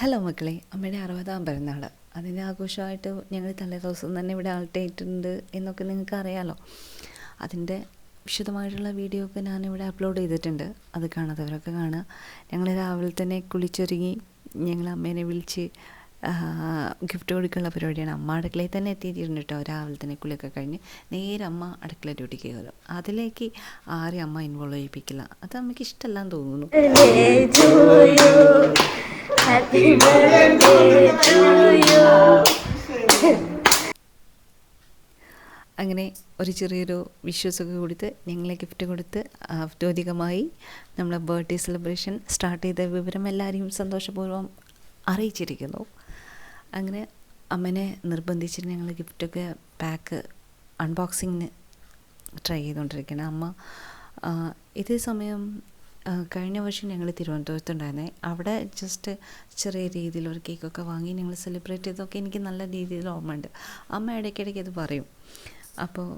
Hello മക്കളെ അമ്മയുടെ അറുപതാം പിറന്നാൾ അതിന്റെ ആഘോഷമായിട്ട് ഞങ്ങൾ തലേ ദിവസം തന്നെ ഇവിടെ ആൾട്ടായിട്ടുണ്ട് എന്നൊക്കെ നിങ്ങൾക്ക് അറിയാമല്ലോ അതിന്റെ വിശദമായിട്ടുള്ള വീഡിയോ ഒക്കെ ഞാനിവിടെ അപ്ലോഡ് ചെയ്തിട്ടുണ്ട്. അത് കാണാത്തവരൊക്കെ കാണുക. ഞങ്ങൾ രാവിലെ തന്നെ കുളിച്ചൊരുങ്ങി ഞങ്ങൾ അമ്മേനെ വിളിച്ച് ഗിഫ്റ്റ് കൊടുക്കാനുള്ള പരിപാടിയാണ്. അമ്മ അടുക്കളയിൽ തന്നെ എത്തിയിട്ടുണ്ട് കേട്ടോ. രാവിലെ തന്നെ കുളിയൊക്കെ കഴിഞ്ഞ് നേരെ അമ്മ അടുക്കള ഡ്യൂട്ടിക്ക് കയറും. അതിലേക്ക് ആരെയും അമ്മ ഇൻവോൾവ് ചെയ്യിപ്പിക്കില്ല. അത് അമ്മയ്ക്ക് ഇഷ്ടമല്ലാന്ന് തോന്നുന്നു. Happy birthday to you. അങ്ങനെ ഒരു ചെറിയൊരു വിഷ്വസൊക്കെ കൊടുത്ത് ഞങ്ങളെ ഗിഫ്റ്റ് കൊടുത്ത് ഔദ്യോഗികമായി നമ്മളെ ബർത്ത്ഡേ സെലിബ്രേഷൻ സ്റ്റാർട്ട് ചെയ്ത വിവരം എല്ലാവരെയും സന്തോഷപൂർവം അറിയിച്ചിരിക്കുന്നു അങ്ങനെ അമ്മനെ നിർബന്ധിച്ചിട്ട് ഞങ്ങൾ ഗിഫ്റ്റൊക്കെ പാക്ക് അൺബോക്സിങ്ങിന് ട്രൈ ചെയ്തുകൊണ്ടിരിക്കുകയാണ് അമ്മ ഇതേ സമയം കഴിഞ്ഞ വർഷം ഞങ്ങൾ തിരുവനന്തപുരത്തുണ്ടായിരുന്നേ. അവിടെ ജസ്റ്റ് ചെറിയ രീതിയിൽ ഒരു കേക്കൊക്കെ വാങ്ങി ഞങ്ങൾ സെലിബ്രേറ്റ് ചെയ്തൊക്കെ എനിക്ക് നല്ല രീതിയിൽ ഓർമ്മയുണ്ട്. അമ്മ ഇടയ്ക്കിടയ്ക്ക് അത് പറയും. അപ്പോൾ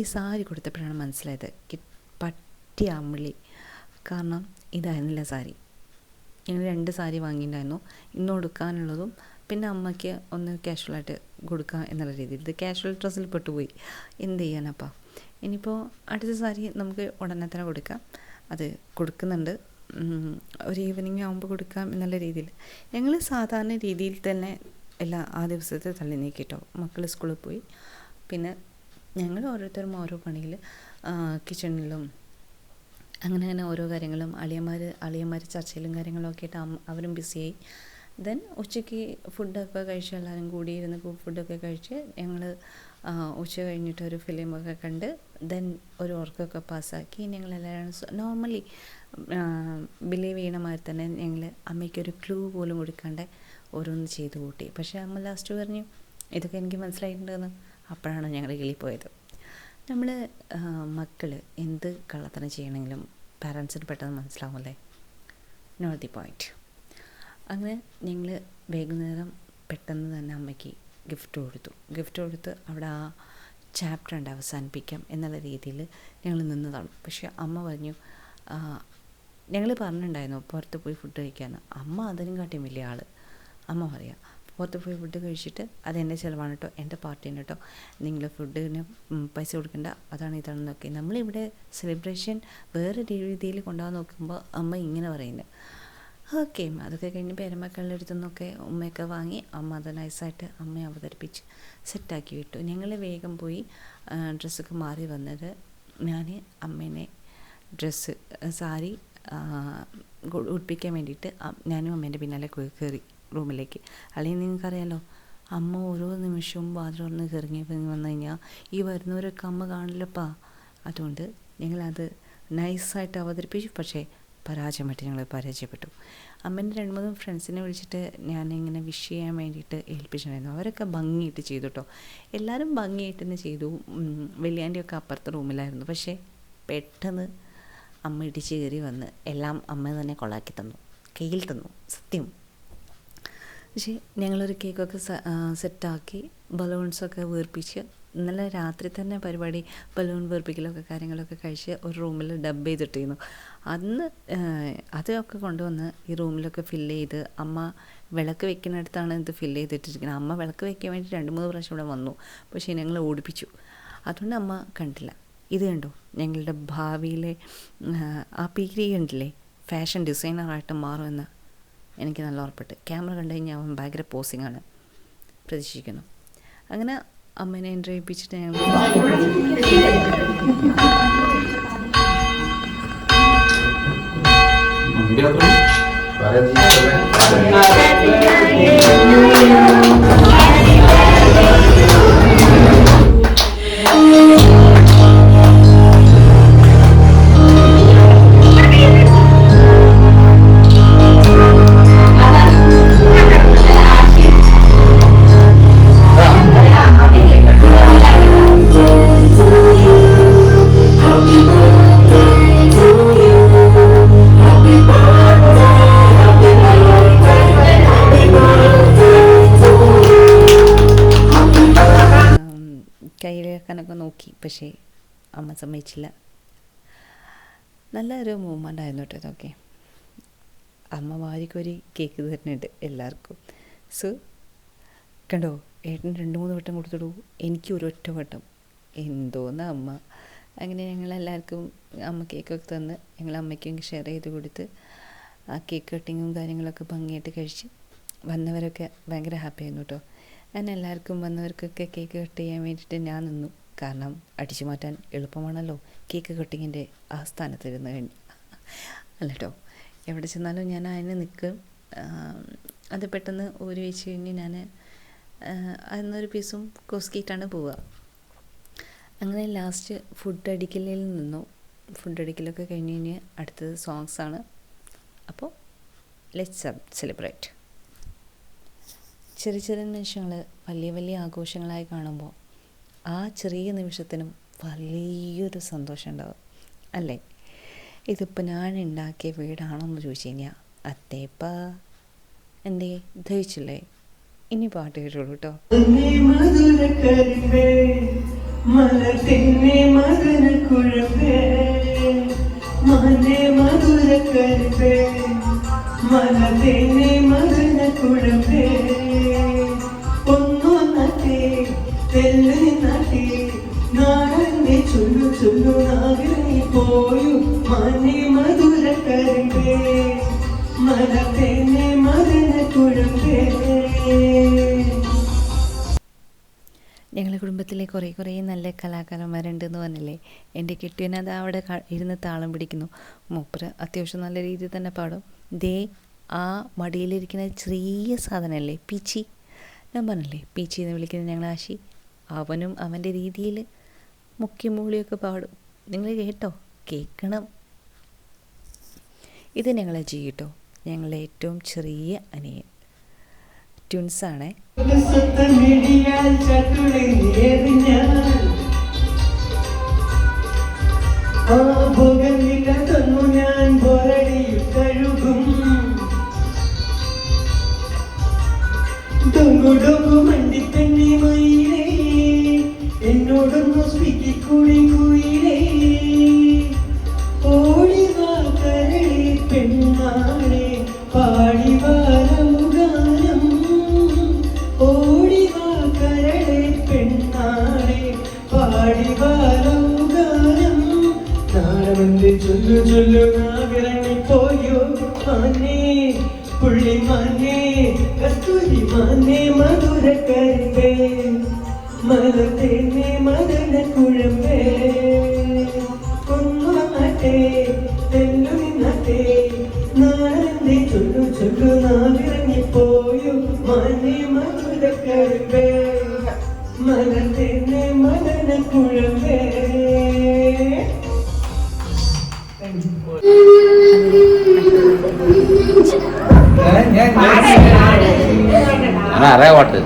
ഈ സാരി കൊടുത്തപ്പോഴാണ് മനസ്സിലായത്. പറ്റിയ അമ്മിളി കാരണം ഇതായിരുന്നില്ല സാരി. ഞങ്ങൾ രണ്ട് സാരി വാങ്ങിയിട്ടുണ്ടായിരുന്നു. ഇന്ന് കൊടുക്കാനുള്ളതും പിന്നെ അമ്മയ്ക്ക് ഒന്ന് കാഷ്വലായിട്ട് കൊടുക്കാം എന്നുള്ള രീതിയിൽ. ഇത് കാഷ്വൽ ഡ്രസ്സിൽ പെട്ടുപോയി. എന്ത് ചെയ്യാനപ്പാ? ഇനിയിപ്പോൾ അടുത്ത സാരി നമുക്ക് ഉടനെ തന്നെ കൊടുക്കാം. അത് കൊടുക്കുന്നുണ്ട്. ഒരു ഈവനിങ് ആകുമ്പോൾ കൊടുക്കാം എന്നുള്ള രീതിയിൽ. ഞങ്ങൾ സാധാരണ രീതിയിൽ തന്നെ എല്ലാ ആ ദിവസത്തെ തള്ളി നീക്കിട്ടോ. മക്കൾ സ്കൂളിൽ പോയി. പിന്നെ ഞങ്ങൾ ഓരോരുത്തരും ഓരോ പണിയിൽ കിച്ചണിലും അങ്ങനെ അങ്ങനെ ഓരോ കാര്യങ്ങളും അളിയന്മാർ അളിയന്മാർ ചർച്ചയിലും കാര്യങ്ങളൊക്കെ ആയിട്ട് അവരും ബിസിയായി ദെൻ ഉച്ചയ്ക്ക് ഫുഡൊക്കെ കഴിച്ച് എല്ലാവരും കൂടി ഇരുന്ന് ഫുഡൊക്കെ കഴിച്ച് ഞങ്ങൾ ഉച്ച കഴിഞ്ഞിട്ട് ഒരു ഫിലിമൊക്കെ കണ്ട് ദെൻ ഒരു ഉറക്കമൊക്കെ പാസ്സാക്കി ഞങ്ങളെല്ലാവരും നോർമലി ബിലീവ് ചെയ്യണ മാതിരി തന്നെ ഞങ്ങൾ അമ്മയ്ക്കൊരു ക്ലൂ പോലും കൊടുക്കാണ്ട് ഓരോന്ന് ചെയ്തു കൂട്ടി. പക്ഷേ അമ്മ ലാസ്റ്റ് പറഞ്ഞു ഇതൊക്കെ എനിക്ക് മനസ്സിലായിട്ടുണ്ടെന്ന്. അപ്പോഴാണ് ഞങ്ങൾ കിളി പോയത് നമ്മൾ മക്കൾ എന്ത് കള്ളത്തരം ചെയ്യണമെങ്കിലും പാരൻസിന് പെട്ടെന്ന് മനസ്സിലാവുമല്ലേ? നോട്ട് ദി പോയിന്റ് അങ്ങനെ ഞങ്ങൾ വൈകുന്നേരം പെട്ടെന്ന് തന്നെ അമ്മയ്ക്ക് ഗിഫ്റ്റ് കൊടുത്തു. ഗിഫ്റ്റ് കൊടുത്ത് അവിടെ ആ ചാപ്റ്റർ ഉണ്ട് അവസാനിപ്പിക്കാം എന്നുള്ള രീതിയിൽ ഞങ്ങൾ നിന്നതാണ് പക്ഷേ അമ്മ പറഞ്ഞു ഞങ്ങൾ പറഞ്ഞിട്ടുണ്ടായിരുന്നു പുറത്ത് പോയി ഫുഡ് കഴിക്കാമെന്ന് അമ്മ അതിനും കാട്ടിയും വലിയ ആൾ അമ്മ പറയാം പുറത്ത് പോയി ഫുഡ് കഴിച്ചിട്ട് അത് എന്റെ ചിലവാണ് കേട്ടോ എന്റെ പാർട്ടിയാണ് കേട്ടോ നിങ്ങൾ ഫുഡിന് പൈസ കൊടുക്കണ്ട അതാണ് ഇതാണെന്നൊക്കെ നമ്മളിവിടെ സെലിബ്രേഷൻ വേറെ രീതിയിൽ കൊണ്ടുപോകാൻ നോക്കുമ്പോൾ അമ്മ ഇങ്ങനെ പറയുന്നത് ഓക്കെ അതൊക്കെ കഴിഞ്ഞ് പേരമക്കളുടെ അടുത്തു നിന്നൊക്കെ ഉമ്മയൊക്കെ വാങ്ങി അമ്മ അത് നൈസായിട്ട് അമ്മയെ അവതരിപ്പിച്ച് സെറ്റാക്കി വിട്ടു. ഞങ്ങൾ വേഗം പോയി ഡ്രസ്സൊക്കെ മാറി വന്നത് ഞാൻ അമ്മേനെ ഡ്രസ്സ് സാരി ഉടുപ്പിക്കാൻ വേണ്ടിയിട്ട് ഞാനും അമ്മേന്റെ പിന്നാലെ കയറി റൂമിലേക്ക്. അല്ലെങ്കിൽ നിങ്ങൾക്കറിയാലോ അമ്മ ഓരോ നിമിഷവും വാതിൽ തുറന്ന് കയറി വന്നു കഴിഞ്ഞാൽ ഈ വരുന്നവരൊക്കെ അമ്മ കാണില്ലപ്പാ. അതുകൊണ്ട് ഞങ്ങളത് നൈസായിട്ട് അവതരിപ്പിച്ചു. പക്ഷേ പരാജയമായിട്ട് ഞങ്ങൾ പരാജയപ്പെട്ടു. അമ്മേന്റെ രണ്ട് മൂന്ന് ഫ്രണ്ട്സിനെ വിളിച്ചിട്ട് ഞാൻ ഇങ്ങനെ വിഷ് ചെയ്യാൻ വേണ്ടിയിട്ട് ഏൽപ്പിച്ചിട്ടുണ്ടായിരുന്നു. അവരൊക്കെ ഭംഗിയായിട്ട് ചെയ്തു കേട്ടോ എല്ലാവരും ഭംഗിയായിട്ട് തന്നെ ചെയ്തു. ഉം, വലിയാന്റെയൊക്കെ അപ്പുറത്തെ റൂമിലായിരുന്നു. പക്ഷേ പെട്ടെന്ന് അമ്മ ഇടിച്ച് കയറി വന്ന് എല്ലാം അമ്മ തന്നെ കൊളാക്കി തന്നു. കയ്യിൽ തന്നു. സത്യം. പക്ഷേ ഞങ്ങളൊരു കേക്കൊക്കെ സെറ്റാക്കി ബലൂൺസൊക്കെ വീർപ്പിച്ച് ഇന്നലെ രാത്രി തന്നെ പരിപാടി ബലൂൺ വീർപ്പിക്കലൊക്കെ കാര്യങ്ങളൊക്കെ കഴിച്ച് ഒരു റൂമിൽ ഡബ് ചെയ്തിട്ടിരുന്നു. അന്ന് അതൊക്കെ കൊണ്ടുവന്ന് ഈ റൂമിലൊക്കെ ഫില്ല് ചെയ്ത് അമ്മ വിളക്ക് വെക്കുന്നിടത്താണ് ഇത് ഫില്ല് ചെയ്തിട്ടിരിക്കുന്നത്. അമ്മ വിളക്ക് വെക്കാൻ വേണ്ടി രണ്ട് മൂന്ന് പ്രാവശ്യം ഇവിടെ വന്നു. പക്ഷേ ഞങ്ങൾ ഓടിപ്പിച്ചു. അതുകൊണ്ട് അമ്മ കണ്ടില്ല. ഇത് കണ്ടോ? ഞങ്ങളുടെ ഭാവിയിലെ ആ, പീരി കണ്ടില്ലേ? ഫാഷൻ ഡിസൈനറായിട്ട് മാറുമെന്ന് എനിക്ക് നല്ല ഉറപ്പിട്ട് ക്യാമറ കണ്ടു കഴിഞ്ഞാൽ അവൻ ഭയങ്കര പോസിങ്ങാണ് പ്രതീക്ഷിക്കുന്നു. അങ്ങനെ അമ്മേനെ എൻട്രി ചെയ്യിപ്പിച്ചിട്ട് ഞങ്ങൾ കയ്യിലേക്കാനൊക്കെ പക്ഷേ അമ്മ സമ്മതിച്ചില്ല. നല്ലൊരു മൂവ്മെന്റ് ആയിരുന്നു കേട്ടോ ഇതൊക്കെ. അമ്മ വാരിക്കൊരു കേക്ക് തരുന്നുണ്ട് എല്ലാവർക്കും. സോ കണ്ടോ ഏട്ടൻ രണ്ട് മൂന്ന് വട്ടം കൊടുത്തിടൂ എനിക്ക് ഒരു ഒറ്റ വട്ടം. എന്തോന്ന് അമ്മ. അങ്ങനെ ഞങ്ങളെല്ലാവർക്കും അമ്മ കേക്കൊക്കെ തന്ന് ഞങ്ങൾ അമ്മയ്ക്കും ഷെയർ ചെയ്ത് കൊടുത്ത് ആ കേക്ക് കട്ടിങ്ങും കാര്യങ്ങളൊക്കെ ഭംഗിയായിട്ട് കഴിച്ച് വന്നവരൊക്കെ ഭയങ്കര ഹാപ്പി ആയിരുന്നു കേട്ടോ. ഞാൻ എല്ലാവർക്കും വന്നവർക്കൊക്കെ കേക്ക് കട്ട് ചെയ്യാൻ വേണ്ടിയിട്ട് ഞാൻ നിന്നു. കാരണം അടിച്ചു മാറ്റാൻ എളുപ്പമാണല്ലോ കേക്ക് കട്ടിങ്ങിന്റെ ആ സ്ഥാനത്തിരുന്ന് കഴിഞ്ഞ് അല്ല കേട്ടോ എവിടെ ചെന്നാലും ഞാൻ അതിന് നിൽക്കും അത് പെട്ടെന്ന് ഊരി വെച്ച് കഴിഞ്ഞ് ഞാൻ അതിന്നൊരു പീസും കൊസ്കിയിട്ടാണ് പോവുക. അങ്ങനെ ലാസ്റ്റ് ഫുഡ് അടിക്കലിൽ നിന്നു. ഫുഡ് അടിക്കലൊക്കെ കഴിഞ്ഞ് കഴിഞ്ഞ് അടുത്തത് സോങ്സാണ് അപ്പോൾ ലെറ്റ്സ് സെലിബ്രേറ്റ് ചെറിയ ചെറിയ നിമിഷങ്ങൾ വലിയ വലിയ ആഘോഷങ്ങളായി കാണുമ്പോൾ ആ ചെറിയ നിമിഷത്തിനും വലിയൊരു സന്തോഷം ഉണ്ടാവും അല്ലേ? ഇതിപ്പോൾ ഞാൻ ഉണ്ടാക്കിയ വീടാണോന്ന് ചോദിച്ചു കഴിഞ്ഞാൽ അത്തേപ്പ. എന്തേ? ദഹിച്ചില്ലേ? ഇനി പാട്ട് കേട്ടുള്ളൂ കേട്ടോ മധുര കരിമ്പേ കുടുംബത്തിലെ കുറേ കുറേ നല്ല കലാകാരന്മാരുണ്ട് എന്ന് പറഞ്ഞില്ലേ? എന്റെ കെട്ടിയൻ അത് അവിടെ ഇരുന്ന് താളം പിടിക്കുന്നു. മൂപ്പര് അത്യാവശ്യം നല്ല രീതിയിൽ തന്നെ പാടും. ദേ ആ മടിയിലിരിക്കുന്ന ചെറിയ സാധനമല്ലേ പീച്ചി? ഞാൻ പറഞ്ഞില്ലേ പീച്ചി എന്ന് വിളിക്കുന്ന ഞങ്ങൾ ആശി. അവനും അവന്റെ രീതിയിൽ മുക്കി മൂളിയൊക്കെ പാടും. നിങ്ങൾ കേട്ടോ? കേൾക്കണം ഇത് ഞങ്ങളെ ചെയ്യട്ടോ ഞങ്ങളുടെ ഏറ്റവും ചെറിയ അനിയൻ. ട്വിൻസാണേ ആണ് എന്നോടൊന്നു സ്വീകരിക്കൂടി കുയിലേ പോയോ? മാനേ പുള്ളി മാനേ കസ്തൂരി മാനേ മധുര കരിമ്പേ മലത്തേനെ മദന കുഴമ്പേ. കൊന്നുവന്നട്ടെ തെല്ലു നിന്നട്ടെ നാളെന്റെ ചൊല്ലു ചൊല്ലു നാവിറങ്ങിപ്പോയോ മാനേ മധുര കരിമ്പേ മലത്തേനെ മദന കുഴമ്പേ. അറിയാ പാട്ട്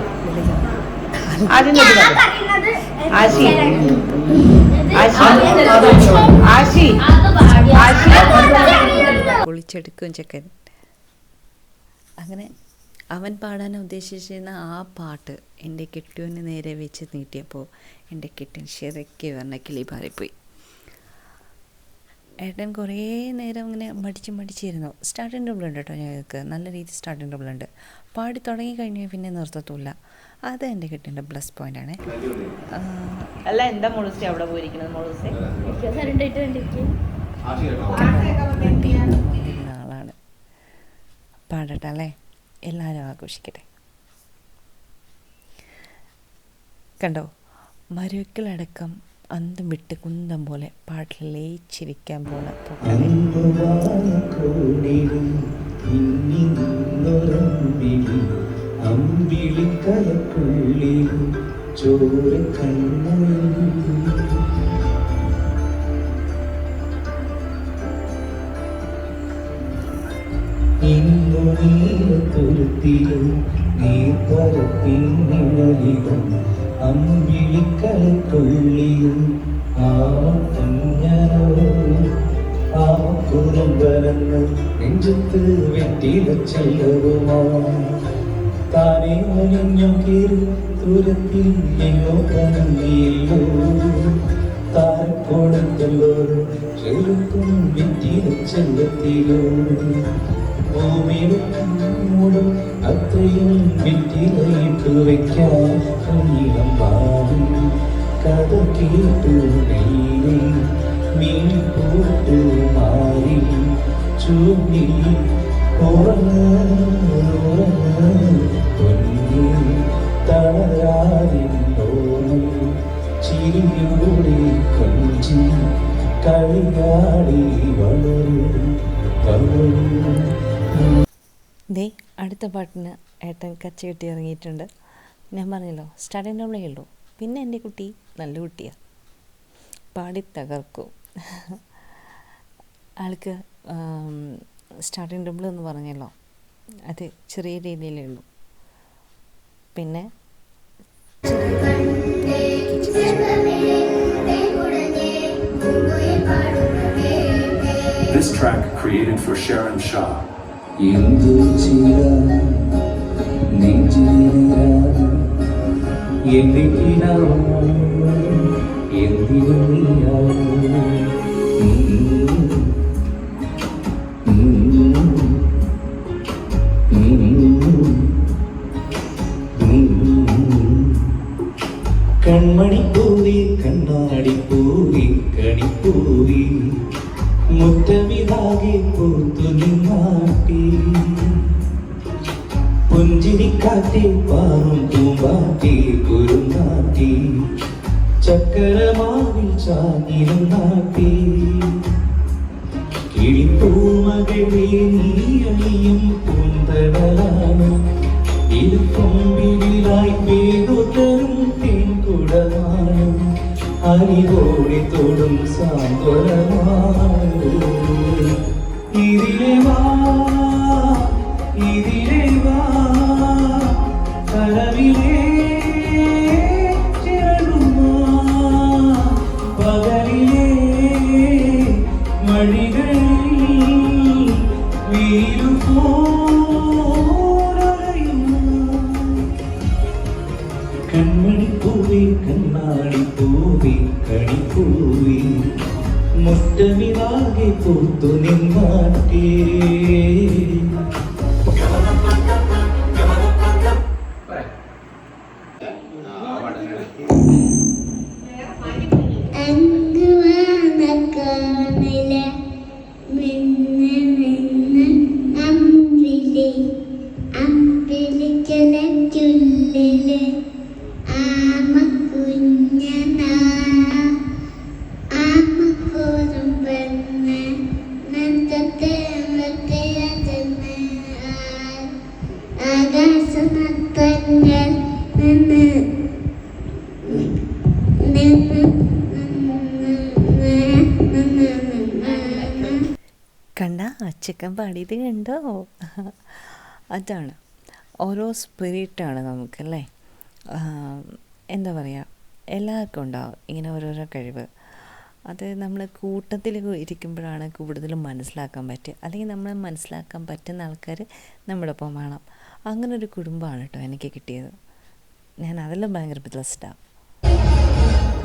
പൊളിച്ചെടുക്കും ചെക്കൻ. അങ്ങനെ അവൻ പാടാൻ ഉദ്ദേശിച്ചിരുന്ന ആ പാട്ട് എന്റെ കെട്ടുവിന് നേരെ വെച്ച് നീട്ടിയപ്പോൾ എന്റെ കെട്ടിൻ ശരിക്കും പറഞ്ഞ കിളി പാറിപ്പോയി ഏട്ടൻ കുറേ നേരം ഇങ്ങനെ മടിച്ച് മടിച്ചിരുന്നു. സ്റ്റാർട്ടിങ് ഡബിൾ ഉണ്ട് കേട്ടോ ഞങ്ങൾക്ക്. നല്ല രീതിയിൽ സ്റ്റാർട്ടിങ് ഡബിൾ ഉണ്ട്. പാടി തുടങ്ങി കഴിഞ്ഞാൽ പിന്നെ നിർത്തത്തില്ല. അത് എന്റെ കിട്ടേണ്ട പ്ലസ് പോയിന്റാണ് അല്ല എന്താ മോളൂസി അവിടെ പോയിരിക്കുന്നത് വണ്ടിയിരുന്ന ആളാണ് പാടട്ടെ അല്ലേ? എല്ലാവരും ആഘോഷിക്കട്ടെ. കണ്ടോ? മരുക്കളടക്കം അന്തം വിട്ട് കുന്തം പോലെ പാട്ടിൽ ലയിച്ചിരിക്കാൻ പോണ നീ ഇന്നി നിന്നൊരമ്പിലും അമ്പിളിക്കലക്കുള്ളിലും ചോര കണ്ണുകളിൽ ഇന്നു അമ്പിളിക്കലക്കുള്ളിലും ആമക്കുഞ്ഞനോ ആമക്കുരം വരന്ന് നെഞ്ചത്ത് വെട്ടില ചെല്ലവുമാ താനേ ഒലിഞ്ഞു കീറി ദൂരത്തിൽ എങ്ങോ കണ്ടില്ലോ താരക്കോണത്തല്ലോ ചെറുക്കും വെട്ടില ചെല്ലത്തിലോ. ഭൂമിയിലും അത്രയും വിറ്റിലയിട്ടു വയ്ക്കാൻ നീളം പാടി. കഥ കേട്ടു നീലേ മീൻ പോട്ടു മാറി. ചൂണ്ടി ഉറങ്ങ് ഉറങ്ങ് പൊന്നി തളരാതിന്നോണം ചിരിയോടെ കൊഞ്ചി കളിയാടി വളരും വളരും. ദേ അടുത്ത പാട്ടിന് ഏട്ടൻ കച്ച കെട്ടി ഇറങ്ങിയിട്ടുണ്ട്. ഞാൻ പറഞ്ഞല്ലോ സ്റ്റാർട്ടിങ് ഡബിളേ ഉള്ളൂ. പിന്നെ എന്റെ കുട്ടി നല്ല കുട്ടിയാണ് പാടി തകർക്കും. ആൾക്ക് സ്റ്റാർട്ടിങ് ഡബിൾ എന്ന് പറഞ്ഞല്ലോ. അത് ചെറിയ രീതിയിലേ ഉള്ളൂ. പിന്നെ This track created for Sharon Shah. എന്തു ചെയ്താൽ കിനാവും എന്തിനു നീയാവും തൊടും സാന്ത്വനമാണ് മുറ്റമിതാകെ പൂത്തു നിന്നാട്ടേ ചിക്കൻ പാടിയത് കണ്ടോ? അതാണ്. ഓരോ സ്പിരിറ്റാണ് നമുക്കല്ലേ എന്താ പറയുക എല്ലാവർക്കും ഉണ്ടാവും ഇങ്ങനെ ഓരോരോ കഴിവ്. അത് നമ്മൾ കൂട്ടത്തിൽ ഇരിക്കുമ്പോഴാണ് കൂടുതലും മനസ്സിലാക്കാൻ പറ്റുക. അല്ലെങ്കിൽ നമ്മൾ മനസ്സിലാക്കാൻ പറ്റുന്ന ആൾക്കാർ നമ്മളൊപ്പം വേണം. അങ്ങനെ ഒരു കുടുംബമാണ് കേട്ടോ എനിക്ക് കിട്ടിയത്. ഞാൻ അതെല്ലാം ഭയങ്കര ബ്ലസ്ഡാണ്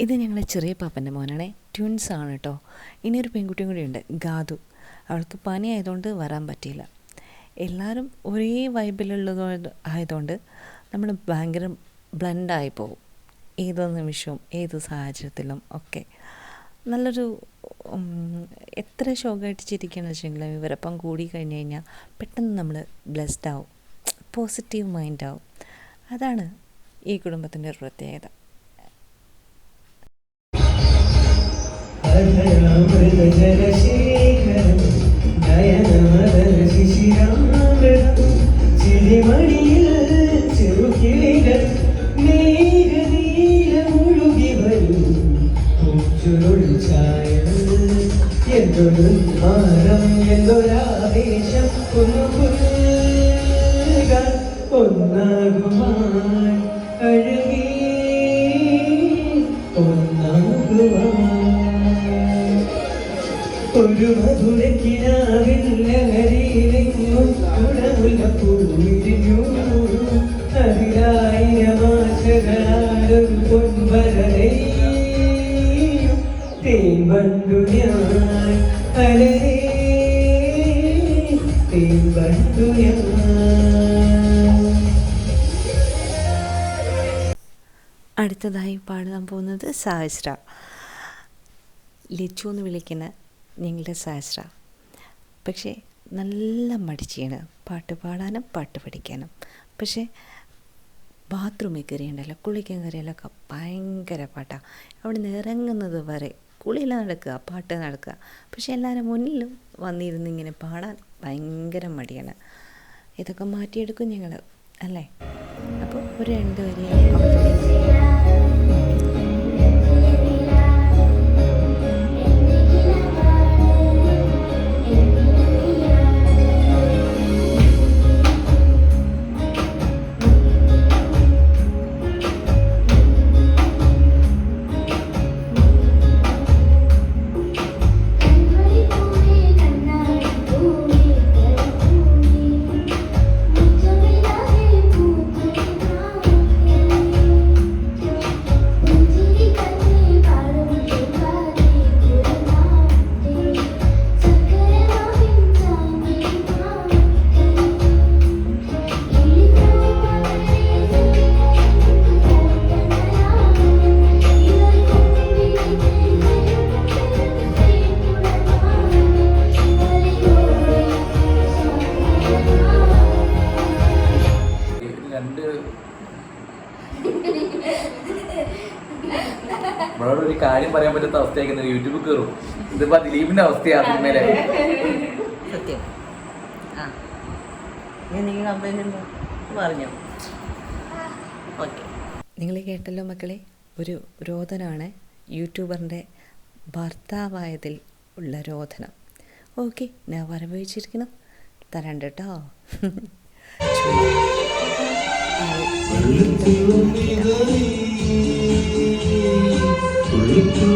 ഇത് ഞങ്ങളുടെ ചെറിയ പാപ്പന്റെ മോനാണേ. ട്യൂൺസ് ആണ് കേട്ടോ ഇനിയൊരു പെൺകുട്ടിയും കൂടി ഉണ്ട്. ഗാദു. അവൾക്ക് പനി ആയതുകൊണ്ട് വരാൻ പറ്റിയില്ല. എല്ലാവരും ഒരേ വൈബിലുള്ളത് ആയതുകൊണ്ട് നമ്മൾ ഭയങ്കര ബ്ലെൻഡായി പോകും ഏത് നിമിഷവും ഏത് സാഹചര്യത്തിലും ഒക്കെ. നല്ലൊരു എത്ര ശോകമായിട്ട് ചിരിക്കുകയെന്ന് വെച്ചെങ്കിലും ഇവരൊപ്പം കൂടി കഴിഞ്ഞ് കഴിഞ്ഞാൽ പെട്ടെന്ന് നമ്മൾ ബ്ലെസ്ഡ് ആവും. പോസിറ്റീവ് മൈൻഡ് ആവും. അതാണ് ഈ കുടുംബത്തിന്റെ ഒരു പ്രത്യേകത. ജയ നമ ശിശിരാമൃത ചെവിമണിയിൽ ചെറുകിളികൾ മേഘനീല മുഴുകി വരും. പൂച്ചുരുൾ ചായൽ എന്തൊരു മാനം എന്തൊരാവേശം കുന്നു ഒരു മധുരക്കിനാവിൽ ലഹരിയിലെങ്ങും അടുത്തതായി പാടാൻ പോകുന്നത് സഹസ്ര. ലിച്ചു എന്ന് വിളിക്കുന്ന ഞങ്ങളുടെ സഹസ്ര. പക്ഷേ നല്ല മടിച്ചാണ് പാട്ട് പാടാനും പാട്ട് പഠിക്കാനും. പക്ഷേ ബാത്റൂമിൽ കയറിയുണ്ടല്ലോ കുളിക്കാൻ കയറിയാലൊക്കെ ഭയങ്കര പാട്ടാണ് അവിടെ നിന്ന് ഇറങ്ങുന്നത് വരെ കുളിയിൽ നടക്കുക പാട്ട് നടക്കുക. പക്ഷെ എല്ലാവരും മുന്നിലും വന്നിരുന്ന് ഇങ്ങനെ പാടാൻ ഭയങ്കര മടിയാണ്. ഇതൊക്കെ മാറ്റിയെടുക്കും ഞങ്ങൾ അല്ലേ? അപ്പോൾ ഒരു രണ്ട് വരി ഇതിപ്പോ ദിലീപിന്റെ അവസ്ഥയാണ് സിനിമയിലെ സത്യം. ആ. എനിക്ക് കംപ്ലൈന്റ് ഉണ്ടോ? പറഞ്ഞോ. ഓക്കെ. നിങ്ങൾ കേട്ടല്ലോ മക്കളെ ഒരു രോദനമാണ് യൂട്യൂബറിന്റെ ഭർത്താവായതിൽ ഉള്ള രോദനം. ഓക്കെ ഞാൻ വരവേച്ചിരിക്കണം തരണ്ട കേട്ടോ. പറയാമോ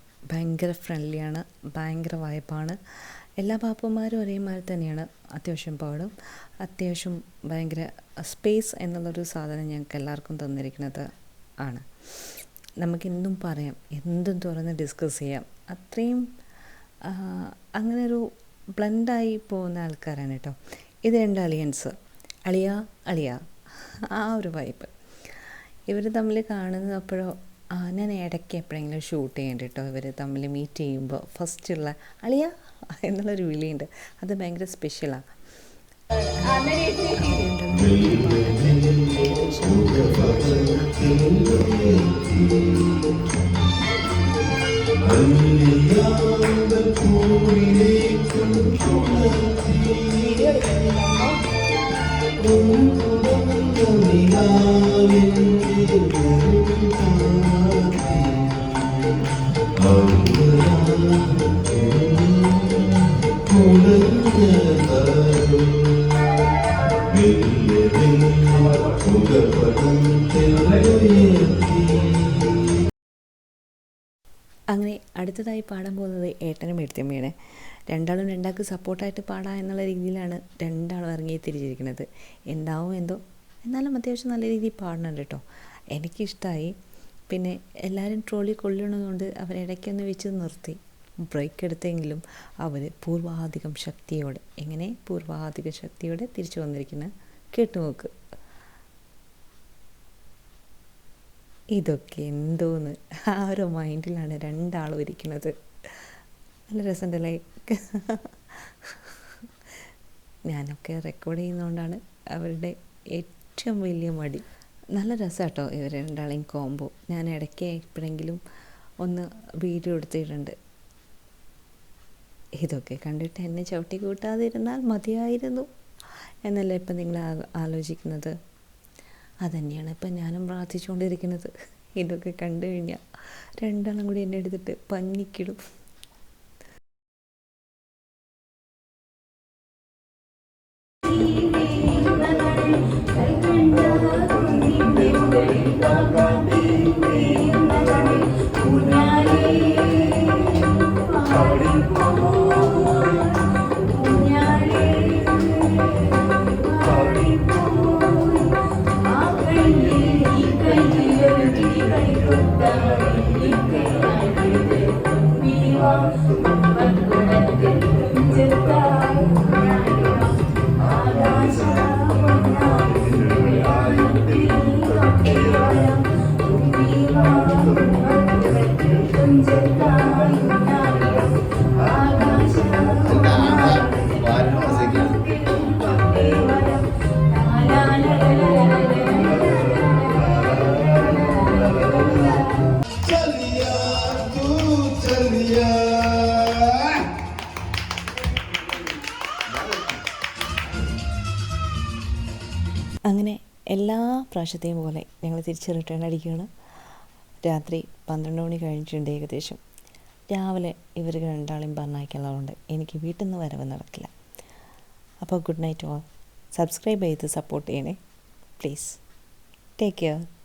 ഭയങ്കര ഫ്രണ്ട്ലിയാണ് ഭയങ്കര വായ്പാണ് എല്ലാ പാപ്പന്മാരും ഒരേമാതിരി തന്നെയാണ്. അത്യാവശ്യം പാടും അത്യാവശ്യം ഭയങ്കര സ്പേസ് എന്നുള്ളൊരു സാധനം ഞങ്ങൾക്ക് എല്ലാവർക്കും തന്നിരിക്കുന്നത് ആണ്. നമുക്കെന്തും പറയാം എന്തും തുറന്ന് ഡിസ്കസ് ചെയ്യാം. അത്രയും അങ്ങനെ ഒരു ബ്ലണ്ടായി പോകുന്ന ആൾക്കാരാണ് കേട്ടോ. ഇത് രണ്ട് അലിയൻസ് അളിയ അളിയ. ആ ഒരു വൈബ് ഇവർ തമ്മിൽ ആ ഞാൻ ഇടയ്ക്ക് എപ്പോഴെങ്കിലും ഷൂട്ട് ചെയ്യേണ്ട കേട്ടോ ഇവർ തമ്മിൽ മീറ്റ് ചെയ്യുമ്പോൾ ഫസ്റ്റുള്ള അളിയ എന്നുള്ളൊരു വിളിയുണ്ട്. അത് ഭയങ്കര സ്പെഷ്യലാണ് അടുത്തതായി പാടാൻ പോകുന്നത് ഏട്ടനും എഴുത്തമ്മയാണ്. രണ്ടാളും രണ്ടാൾക്ക് സപ്പോർട്ടായിട്ട് പാടാം എന്നുള്ള രീതിയിലാണ് രണ്ടാളും ഇറങ്ങി തിരിച്ചിരിക്കുന്നത് എന്താവും എന്തോ. എന്നാലും അത്യാവശ്യം നല്ല രീതിയിൽ പാടുന്നുണ്ട് കേട്ടോ. എനിക്കിഷ്ടമായി പിന്നെ എല്ലാവരും ട്രോളി കൊള്ളണതുകൊണ്ട് അവരിടയ്ക്കൊന്ന് വെച്ച് നിർത്തി. ബ്രേക്ക് എടുത്തെങ്കിലും അവർ പൂർവാധികം ശക്തിയോടെ എങ്ങനെ? പൂർവാധിക ശക്തിയോടെ തിരിച്ചു വന്നിരിക്കുന്ന കേട്ടുനോക്ക്. ഇതൊക്കെ എന്തോന്ന്? ആ ഒരു മൈൻഡിലാണ് രണ്ടാളും ഇരിക്കുന്നത്. നല്ല രസമുണ്ട് ലൈക്ക് ഞാനൊക്കെ റെക്കോർഡ് ചെയ്യുന്നതുകൊണ്ടാണ് അവരുടെ ഏറ്റവും വലിയ മടി. നല്ല രസമാട്ടോ ഇവർ രണ്ടാളെയും കോംബോ ഞാൻ ഇടയ്ക്ക് എപ്പോഴെങ്കിലും ഒന്ന് വീഡിയോ എടുത്തിട്ടുണ്ട്. ഇതൊക്കെ കണ്ടിട്ട് എന്നെ ചവിട്ടി കൂട്ടാതിരുന്നാൽ മതിയായിരുന്നു. എന്നല്ലേ ഇപ്പം നിങ്ങൾ ആലോചിക്കുന്നത്? അതുതന്നെയാണ് ഇപ്പം ഞാനും പ്രാർത്ഥിച്ചുകൊണ്ടിരിക്കുന്നത്. ഇതൊക്കെ കണ്ടു കഴിഞ്ഞാൽ രണ്ടെണ്ണം കൂടി എന്നെ എടുത്തിട്ട് പഞ്ഞിക്കിടും. അങ്ങനെ എല്ലാ പ്രാവശ്യത്തെയും പോലെ ഞങ്ങൾ തിരിച്ച് റിട്ടേൺ അടിക്കുകയാണ്. രാത്രി പന്ത്രണ്ട് മണി കഴിഞ്ഞിട്ടുണ്ട് ഏകദേശം. രാവിലെ ഇവർ രണ്ടാളെയും പറഞ്ഞയക്കാനുള്ളതുകൊണ്ട് എനിക്ക് വീട്ടിൽ നിന്ന് വരവ് നടക്കില്ല. അപ്പോൾ ഗുഡ് നൈറ്റ് ഓൾ. സബ്സ്ക്രൈബ് ചെയ്ത് സപ്പോർട്ട് ചെയ്യണേ. പ്ലീസ്. Take care.